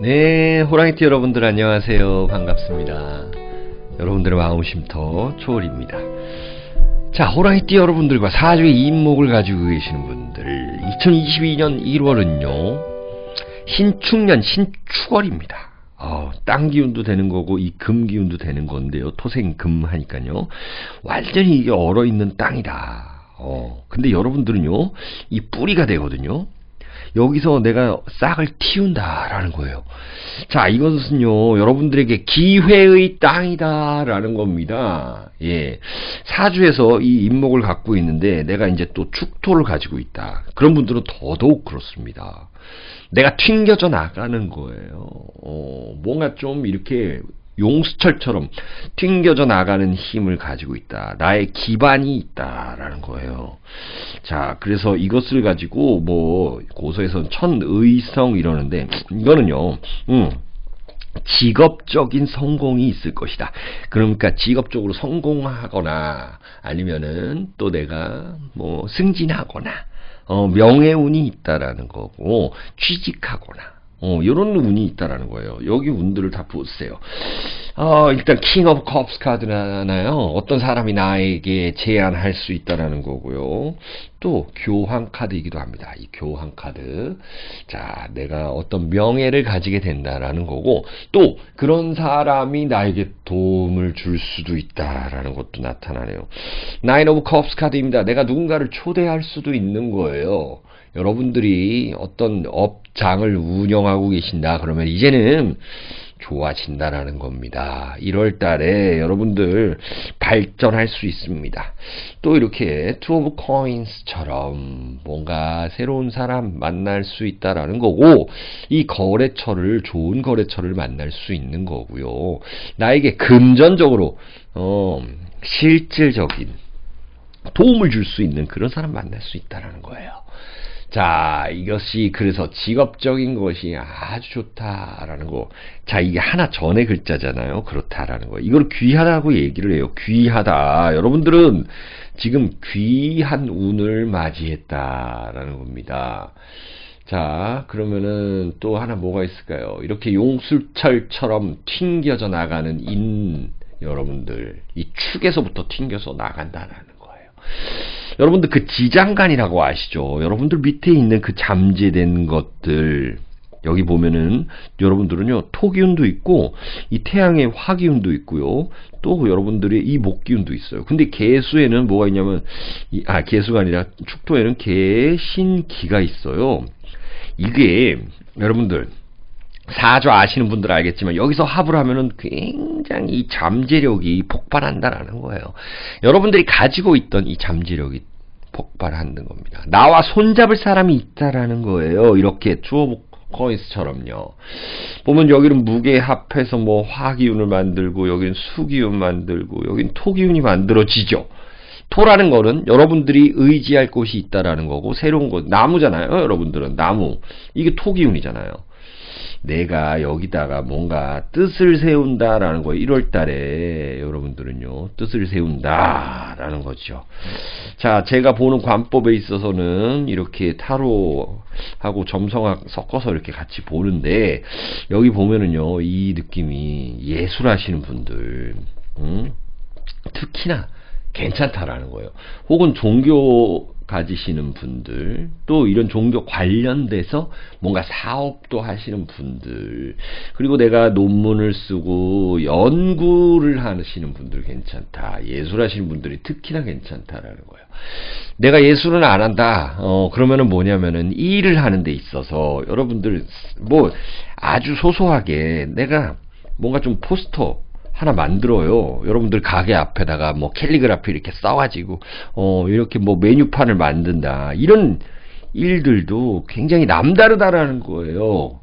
네, 호랑이티 여러분들 안녕하세요. 반갑습니다. 여러분들의 마음 쉼터 초월입니다. 자, 호랑이띠 여러분들과 사주의 인목을 가지고 계시는 분들, 2022년 1월은요, 신축년, 신축월입니다. 어, 땅 기운도 되는 거고, 이 금 기운도 되는 건데요. 토생 금 하니까요. 완전히 이게 얼어 있는 땅이다. 어, 근데 여러분들은요, 이 뿌리가 되거든요. 여기서 내가 싹을 틔운다라는 거예요. 자, 이것은요, 여러분들에게 기회의 땅이다라는 겁니다. 예. 사주에서 이 인목을 갖고 있는데 내가 이제 또 축토를 가지고 있다. 그런 분들은 더더욱 그렇습니다. 내가 튕겨져 나가는 거예요. 어, 뭔가 좀 이렇게 용수철처럼 튕겨져 나가는 힘을 가지고 있다. 나의 기반이 있다라는 거예요. 자, 그래서 이것을 가지고 뭐 고서에서는 천의성 이러는데 이거는요. 음. 직업적인 성공이 있을 것이다. 그러니까 직업적으로 성공하거나 아니면은 또 내가 뭐 승진하거나 어, 명예운이 있다라는 거고 취직하거나 어, 이런 운이 있다라는 거예요. 여기 운들을 다 보세요. 어, 일단 킹 오브 컵스 카드잖아요. 어떤 사람이 나에게 제안할 수 있다라는 거고요. 또 교황 카드이기도 합니다. 이 교황 카드. 자, 내가 어떤 명예를 가지게 된다라는 거고 또 그런 사람이 나에게 도움을 줄 수도 있다라는 것도 나타나네요. 나인 오브 컵스 카드입니다. 내가 누군가를 초대할 수도 있는 거예요. 여러분들이 어떤 업장을 운영하고 계신다 그러면 이제는 좋아진다라는 겁니다. 1월 달에 여러분들 발전할 수 있습니다. 또 이렇게 투 오브 코인스처럼 뭔가 새로운 사람 만날 수 있다라는 거고 이 거래처를 좋은 거래처를 만날 수 있는 거고요. 나에게 금전적으로 어 실질적인 도움을 줄 수 있는 그런 사람 만날 수 있다라는 거예요. 자, 이것이 그래서 직업적인 것이 아주 좋다라는 거. 자, 이게 하나 전의 글자잖아요. 그렇다라는 거. 이걸 귀하다고 얘기를 해요. 귀하다. 여러분들은 지금 귀한 운을 맞이했다라는 겁니다. 자, 그러면은 또 하나 뭐가 있을까요? 이렇게 용술철처럼 튕겨져 나가는 인 여러분들 이 축에서부터 튕겨서 나간다라는 거예요. 여러분들 그 지장간이라고 아시죠? 여러분들 밑에 있는 그 잠재된 것들 여기 보면은 여러분들은요 토기운도 있고 이 태양의 화기운도 있고요 또 여러분들의 이 목기운도 있어요 근데 개수에는 뭐가 있냐면 이, 아 개수가 아니라 축토에는 개신기가 있어요 이게 여러분들 사주 아시는 분들 알겠지만 여기서 합을 하면은 굉장히 잠재력이 폭발한다라는 거예요. 여러분들이 가지고 있던 이 잠재력이 폭발하는 겁니다. 나와 손잡을 사람이 있다라는 거예요. 이렇게 주어 코인스처럼요. 보면 여기는 무게 합해서 뭐 화기운을 만들고 여기는 수기운 만들고 여기는 토기운이 만들어지죠. 토라는 거는 여러분들이 의지할 곳이 있다라는 거고 새로운 곳 나무잖아요. 여러분들은 나무 이게 토기운이잖아요. 내가 여기다가 뭔가 뜻을 세운다라는 거예요. 1월 달에 여러분들은요. 뜻을 세운다라는 거죠. 자, 제가 보는 관법에 있어서는 이렇게 타로하고 점성학 섞어서 이렇게 같이 보는데 여기 보면은요. 이 느낌이 예술하시는 분들 음? 특히나 괜찮다라는 거예요. 혹은 종교 가지시는 분들, 또 이런 종교 관련돼서 뭔가 사업도 하시는 분들, 그리고 내가 논문을 쓰고 연구를 하시는 분들 괜찮다. 예술하시는 분들이 특히나 괜찮다라는 거예요. 내가 예술은 안 한다. 어, 그러면은 뭐냐면은 일을 하는 데 있어서 여러분들 뭐 아주 소소하게 내가 뭔가 좀 포스터 하나 만들어요. 여러분들 가게 앞에다가 뭐 캘리그라피 이렇게 써가지고 어 이렇게 뭐 메뉴판을 만든다. 이런 일들도 굉장히 남다르다라는 거예요.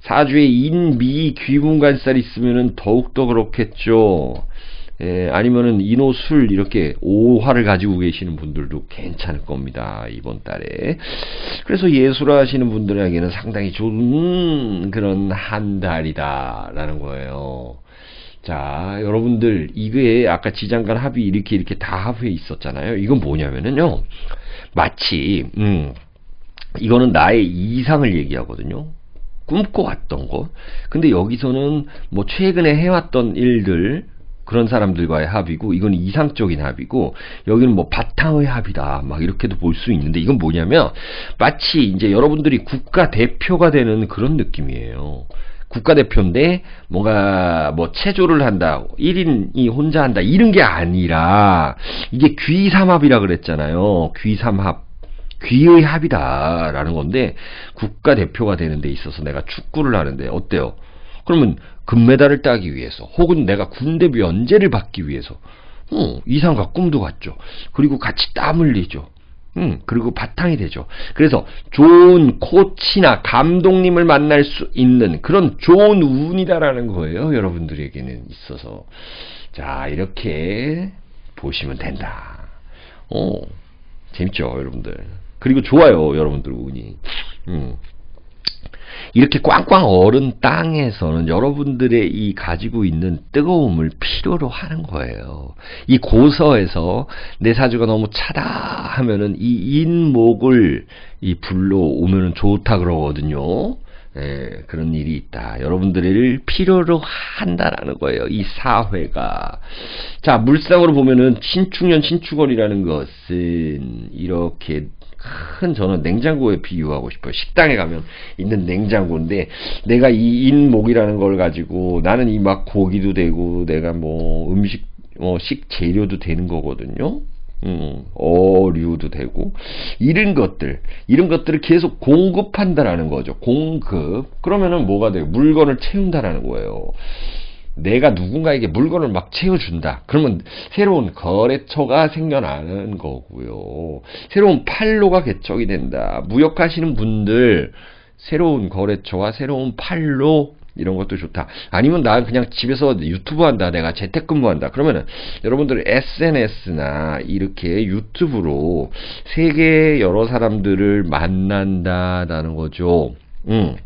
사주에 인, 미, 귀문관살 있으면은 더욱더 그렇겠죠. 예, 아니면은 인호, 술 이렇게 오화를 가지고 계시는 분들도 괜찮을 겁니다. 이번 달에. 그래서 예술하시는 분들에게는 상당히 좋은 그런 한 달이다라는 거예요. 자, 여러분들, 이게 아까 지장간 합이 이렇게 이렇게 다 합해 있었잖아요. 이건 뭐냐면은요, 마치, 음, 이거는 나의 이상을 얘기하거든요. 꿈꿔왔던 것. 근데 여기서는 뭐 최근에 해왔던 일들, 그런 사람들과의 합이고 이건 이상적인 합이고 여기는 뭐 바탕의 합이다 막 이렇게도 볼 수 있는데 이건 뭐냐면 마치 이제 여러분들이 국가 대표가 되는 그런 느낌이에요. 국가대표인데 뭔가 뭐 체조를 한다 1인이 혼자 한다 이런 게 아니라 이게 귀삼합이라 그랬잖아요. 귀삼합 귀의 합이다 라는 건데 국가대표가 되는 데 있어서 내가 축구를 하는데 어때요? 그러면 금메달을 따기 위해서 혹은 내가 군대 면제를 받기 위해서 어, 이상과 꿈도 같죠. 그리고 같이 땀 흘리죠 음, 그리고 바탕이 되죠. 그래서 좋은 코치나 감독님을 만날 수 있는 그런 좋은 운이다라는 거예요. 여러분들에게는 있어서. 자, 이렇게 보시면 된다. 어, 재밌죠, 여러분들. 그리고 좋아요, 여러분들 운이. 음. 이렇게 꽝꽝 얼은 땅에서는 여러분들의 이 가지고 있는 뜨거움을 필요로 하는 거예요. 이 고서에서 내 사주가 너무 차다 하면은 이 인목을 이 불러 오면은 좋다 그러거든요. 예, 그런 일이 있다. 여러분들을 필요로 한다라는 거예요. 이 사회가. 자, 물상으로 보면은 신축년 신축월이라는 것은 이렇게 큰 저는 냉장고에 비유하고 싶어요. 식당에 가면 있는 냉장고인데 내가 이 인목이라는 걸 가지고 나는 이 막 고기도 되고 내가 뭐 음식 뭐 식재료도 되는 거거든요. 음, 어류도 되고 이런 것들 이런 것들을 계속 공급한다라는 거죠. 공급 그러면은 뭐가 돼요? 물건을 채운다라는 거예요. 내가 누군가에게 물건을 막 채워준다. 그러면 새로운 거래처가 생겨나는 거고요. 새로운 팔로가 개척이 된다. 무역하시는 분들 새로운 거래처와 새로운 팔로 이런 것도 좋다. 아니면 나 그냥 집에서 유튜브 한다. 내가 재택근무 한다. 그러면은 여러분들 SNS나 이렇게 유튜브로 세계 여러 사람들을 만난다라는 거죠. 음.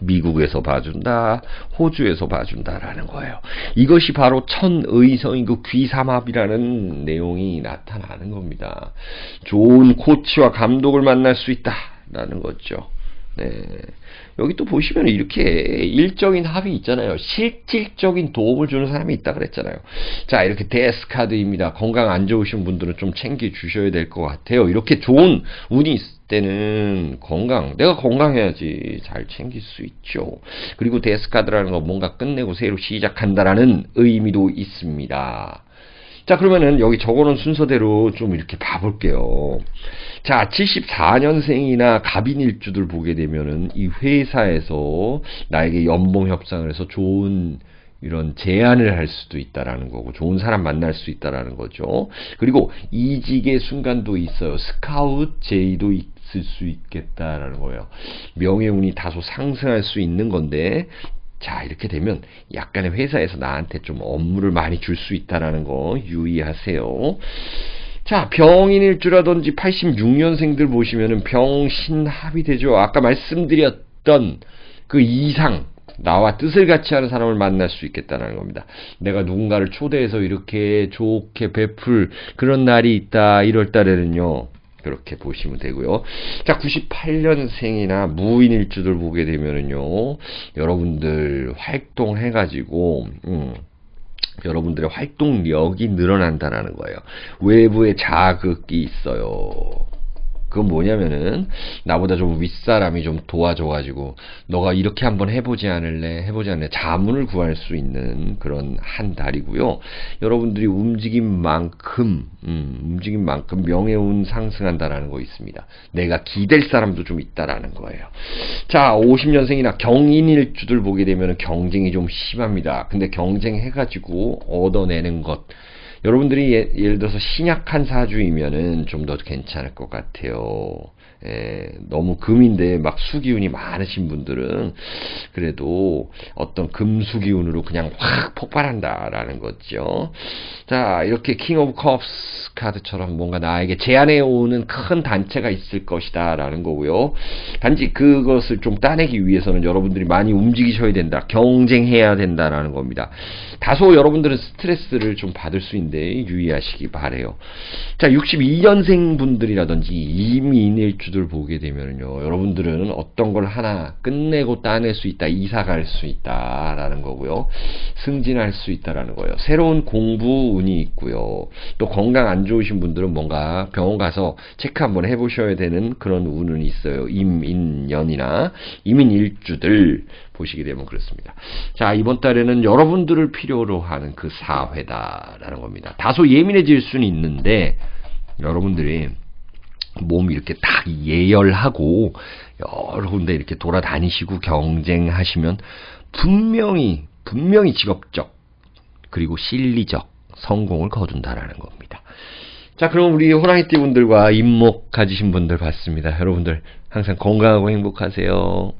미국에서 봐준다, 호주에서 봐준다라는 거예요. 이것이 바로 천의성인 그 귀삼합이라는 내용이 나타나는 겁니다. 좋은 코치와 감독을 만날 수 있다라는 거죠. 네. 여기 또 보시면 이렇게 일적인 합이 있잖아요. 실질적인 도움을 주는 사람이 있다 그랬잖아요. 자, 이렇게 데스 카드입니다. 건강 안 좋으신 분들은 좀 챙겨 주셔야 될 것 같아요. 이렇게 좋은 운이 있을 때는 건강, 내가 건강해야지 잘 챙길 수 있죠. 그리고 데스카드라는 거 뭔가 끝내고 새로 시작한다라는 의미도 있습니다. 자, 그러면은 여기 적어놓은 순서대로 좀 이렇게 봐볼게요. 자, 74년생이나 갑인일주들 보게 되면은 이 회사에서 나에게 연봉 협상을 해서 좋은 이런 제안을 할 수도 있다라는 거고 좋은 사람 만날 수 있다라는 거죠. 그리고 이직의 순간도 있어요. 스카우트 제의도 있 을 수 있겠다라는 거예요. 명예운이 다소 상승할 수 있는 건데 자 이렇게 되면 약간의 회사에서 나한테 좀 업무를 많이 줄 수 있다라는 거 유의하세요. 자, 병인일주라든지 86년생들 보시면은 병신합이 되죠. 아까 말씀드렸던 그 이상, 나와 뜻을 같이 하는 사람을 만날 수 있겠다는 겁니다. 내가 누군가를 초대해서 이렇게 좋게 베풀 그런 날이 있다. 1월 달에는요. 그렇게 보시면 되고요. 자, 98년생이나 무인일 주들 보게 되면은요. 여러분들 활동해가지고, 음, 여러분들의 활동력이 늘어난다는 거예요. 외부의 자극이 있어요. 그건 뭐냐면은 나보다 좀 윗사람이 좀 도와줘가지고 너가 이렇게 한번 해보지 않을래 해보지 않을래 자문을 구할 수 있는 그런 한 달이고요. 여러분들이 움직인 만큼 음, 움직인 만큼 명예운 상승한다라는 거 있습니다. 내가 기댈 사람도 좀 있다라는 거예요. 자 50년생이나 경인일주들 보게 되면 경쟁이 좀 심합니다. 근데 경쟁해가지고 얻어내는 것 여러분들이 예, 예를 들어서 신약한 사주이면은 좀 더 괜찮을 것 같아요. 예, 너무 금인데 막 수기운이 많으신 분들은 그래도 어떤 금수기운으로 그냥 확 폭발한다라는 거죠. 자, 이렇게 킹 오브 컵스 카드처럼 뭔가 나에게 제안해 오는 큰 단체가 있을 것이다 라는 거고요. 단지 그것을 좀 따내기 위해서는 여러분들이 많이 움직이셔야 된다. 경쟁해야 된다라는 겁니다. 다소 여러분들은 스트레스를 좀 받을 수 있는 있는데 유의하시기 바래요. 자, 62년생 분들이라든지 이민일주들 보게 되면요. 여러분들은 어떤 걸 하나 끝내고 따낼 수 있다. 이사 갈 수 있다라는 거고요. 승진할 수 있다라는 거예요. 새로운 공부 운이 있고요. 또 건강 안 좋으신 분들은 뭔가 병원 가서 체크 한번 해 보셔야 되는 그런 운은 있어요. 임인년이나 이민일주들 보시게 되면 그렇습니다. 자, 이번 달에는 여러분들을 필요로 하는 그 사회다라는 겁니다. 다소 예민해질 수는 있는데 여러분들이 몸이 이렇게 딱 예열하고 여러 군데 이렇게 돌아다니시고 경쟁하시면 분명히 분명히 직업적 그리고 실리적 성공을 거둔다라는 겁니다. 자, 그럼 우리 호랑이띠 분들과 임목 가지신 분들 봤습니다. 여러분들 항상 건강하고 행복하세요.